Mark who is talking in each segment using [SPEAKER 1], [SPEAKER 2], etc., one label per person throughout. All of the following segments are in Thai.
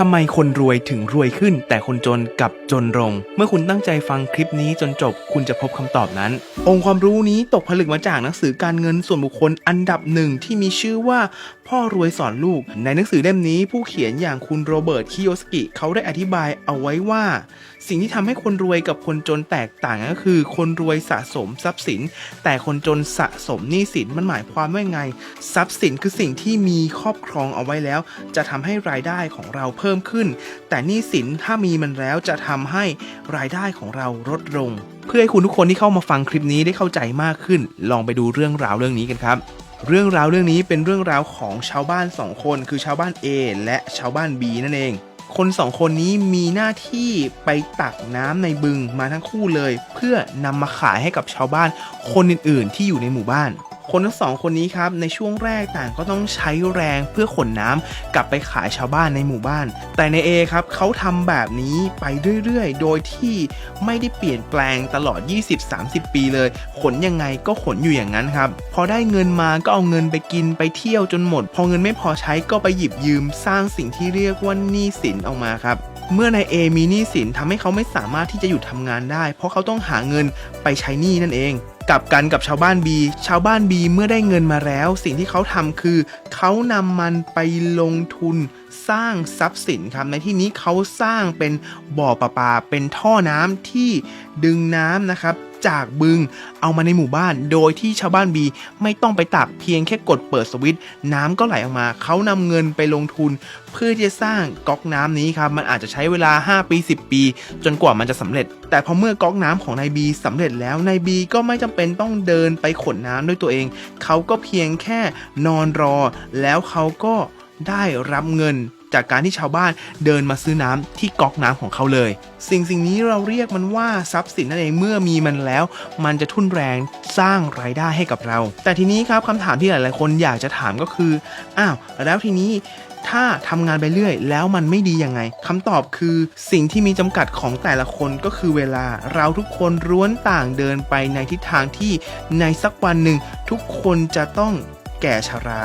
[SPEAKER 1] ทำไมคนรวยถึงรวยขึ้น แต่คนจนกลับจนลง เมื่อคุณตั้งใจฟังคลิปนี้จนจบคุณจะพบคำตอบนั้น องค์ความรู้นี้ตกผลึกมาจากหนังสือการเงินส่วนบุคคลอันดับหนึ่งที่มีชื่อว่า พ่อรวยสอนลูก ในหนังสือเล่มนี้ผู้เขียนอย่างคุณโรเบิร์ตคิโยสกิเขาได้อธิบายเอาไว้ว่า สิ่งที่ทำให้คนรวยกับคนจนแตกต่างก็คือ คนรวยสะสมทรัพย์สิน แต่คนจนสะสมหนี้สินมันหมายความว่าไง ทรัพย์สินคือสิ่งที่มีครอบครองเอาไว้แล้ว จะทำให้รายได้ของเราเพิ่มขึ้น แต่หนี้สินถ้ามีมันแล้วจะทำให้รายได้ของเราลดลง เพื่อให้คุณทุกคนที่เข้ามาฟังคลิปนี้ได้เข้าใจมากขึ้น ลองไปดูเรื่องราวเรื่องนี้กันครับ เรื่องราวเรื่องนี้เป็นเรื่องราวของชาวบ้านสองคน คือชาวบ้าน A และชาวบ้าน B นั่นเอง คนสองคนนี้มีหน้าที่ไปตักน้ำในบึงมาทั้งคู่เลย เพื่อนำมาขายให้กับชาวบ้านคนอื่นๆ ที่อยู่ในหมู่บ้าน คนทั้งสองคนนี้ครับในช่วงแรกต่างก็ต้องใช้แรงเพื่อขนน้ำกลับไปขายชาวบ้านในหมู่บ้าน แต่ใน A ครับเขาทำแบบนี้ไปเรื่อยๆ โดยที่ไม่ได้เปลี่ยนแปลงตลอด 20-30 ปีเลย ขนยังไงก็ขนอยู่อย่างนั้นครับ พอได้เงินมาก็เอาเงินไปกินไปเที่ยวจนหมด พอเงินไม่พอใช้ก็ไปหยิบยืมสร้างสิ่งที่เรียกว่าหนี้สินออกมาครับ เมื่อนายเอมีหนี้สินทำให้เขาไม่สามารถที่จะหยุดทำงานได้ เพราะเขาต้องหาเงินไปใช้หนี้นั่นเองกลับกันกับชาวบ้าน B ชาวบ้าน B เมื่อได้เงินมาแล้ว สิ่งที่เขาทำคือ เขานำมันไปลงทุน สร้างทรัพย์สินครับในที่นี้เขาสร้างเป็นบ่อประปาเป็นท่อน้ำที่ดึงน้ำนะครับจากบึงเอามาในหมู่บ้าน โดยที่ชาวบ้าน B ไม่ต้องไปตักเพียงแค่กดเปิดสวิตช์น้ำก็ไหลออกมา เขานำเงินไปลงทุน เพื่อที่จะสร้างก๊อกน้ำนี้ครับมันอาจจะใช้เวลา 5 ปี 10 ปี จนกว่ามันจะสำเร็จ แต่พอเมื่อก๊อกน้ำของนายบีสำเร็จแล้วนายบีก็ไม่จำเป็นต้องเดินไปขนน้ำด้วยตัวเอง เขาก็เพียงแค่นอนรอ แล้วเขาก็ ได้รับเงินจากการที่ชาวบ้านเดินมาซื้อน้ำที่ก๊อกน้ำของเขาเลย สิ่งสิ่งนี้เราเรียกมันว่าทรัพย์สินนั่นเองเมื่อมีมันแล้ว มันจะทุ่นแรงสร้างรายได้ให้กับเรา แต่ทีนี้ครับคำถามที่หลาย ๆ คนอยากจะถามก็คืออ้าวแล้วทีนี้ถ้าทำงานไปเรื่อย แล้วมันไม่ดียังไงคำตอบคือสิ่งที่มีจำกัดของแต่ละคนก็คือเวลาเราทุกคนร้วนต่างเดินไปในทิศทางที่ในสักวันหนึ่งทุกคนจะต้อง ก่ชรา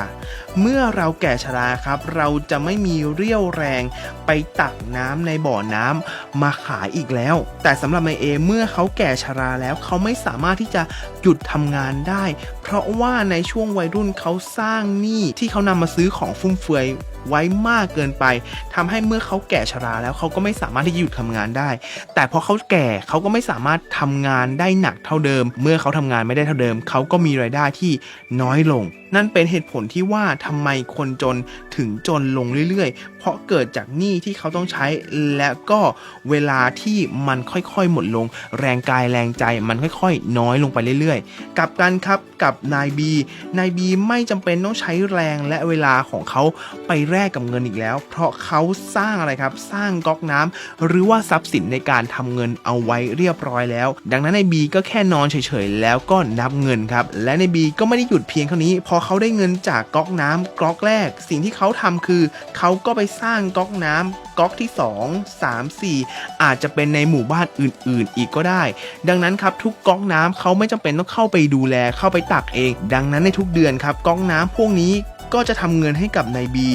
[SPEAKER 1] เมื่อเราแก่ชราครับ เราจะไม่มีเรี่ยวแรงไปตักน้ำในบ่อน้ำมาขายอีกแล้ว แต่สำหรับนายเอเมื่อเขาแก่ชราแล้วเขาไม่สามารถที่จะหยุดทำงานได้ เพราะว่าในช่วงวัยรุ่นเขาสร้างหนี้ที่เขานำมาซื้อของฟุ่มเฟือย ไว้มากเกินไปทำให้เมื่อเขาแก่ชราแล้วเขาก็ไม่สามารถที่จะหยุดทำงานได้ แต่พอเขาแก่เขาก็ไม่สามารถทำงานได้หนักเท่าเดิม เมื่อเขาทำงานไม่ได้เท่าเดิม เขาก็มีรายได้ที่น้อยลง นั่นเป็นเหตุผลที่ว่าทำไมคนจนถึงจนลงเรื่อยๆ เพราะเกิดจากหนี้ที่เขาต้องใช้ และก็เวลาที่มันค่อยๆหมดลง แรงกายแรงใจมันค่อยๆ น้อยลงไปเรื่อยๆ กับกันครับกับนายบีนายบีไม่จำเป็นต้องใช้แรงและเวลาของเขาไปแลกกับเงินอีกแล้ว เพราะเขาสร้างอะไรครับ สร้างก๊อกน้ำหรือว่าทรัพย์สินในการทำเงินเอาไว้เรียบร้อยแล้ว ดังนั้นในบีก็แค่นอนเฉยๆ แล้วก็นับเงินครับ และในบีก็ไม่ได้หยุดเพียงเท่านี้ พอเขาได้เงินจากก๊อกน้ำก๊อกแรก สิ่งที่เขาทำคือเขาก็ไปสร้างก๊อกน้ำก๊อกที่ 2 3 4 อาจจะเป็นในหมู่บ้านอื่นๆ อีกก็ได้ ดังนั้นครับทุกก๊อกน้ำเขาไม่จำเป็นต้องเข้าไปดูแลเข้าไปตักเอง ดังนั้นในทุกเดือนครับก๊อกน้ำพวกนี้ก็จะทำเงินให้กับนายบี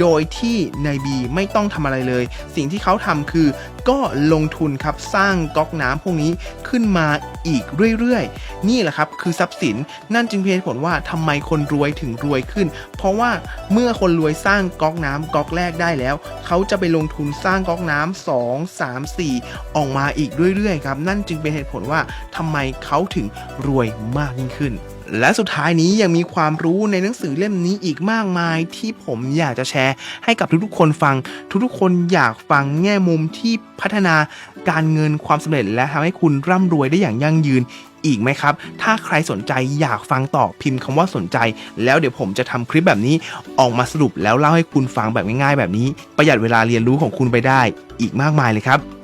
[SPEAKER 1] โดยที่นายบีไม่ต้องทำอะไรเลย สิ่งที่เขาทำคือก็ลงทุนครับสร้างก๊อกน้ำพวกนี้ขึ้นมาอีกเรื่อยๆ นี่แหละครับคือทรัพย์สินนั่นจึงเป็นเหตุผลว่าทำไมคนรวยถึงรวยขึ้น เพราะว่าเมื่อคนรวยสร้างก๊อกน้ำก๊อกแรกได้แล้ว เขาจะไปลงทุนสร้างก๊อกน้ำสองสามสี่ออกมาอีกเรื่อยๆครับนั่นจึงเป็นเหตุผลว่าทำไมเขาถึงรวยมากยิ่งขึ้น และสุดท้ายนี้ยังมีความรู้ในหนังสือเล่มนี้อีกมากมายที่ผมอยากจะแชร์ ให้กับทุกๆคนฟัง ทุกๆคนอยากฟังแง่มุมที่พัฒนาการเงินความสำเร็จ และทำให้คุณร่ำรวยได้อย่างยั่งยืนอีกไหมครับ ถ้าใครสนใจอยากฟังต่อพิมพ์คำว่าสนใจ แล้วเดี๋ยวผมจะทำคลิปแบบนี้ออกมาสรุปแล้วเล่าให้คุณฟังแบบง่ายๆ แบบนี้ ประหยัดเวลาเรียนรู้ของคุณไปได้อีกมากมายเลยครับ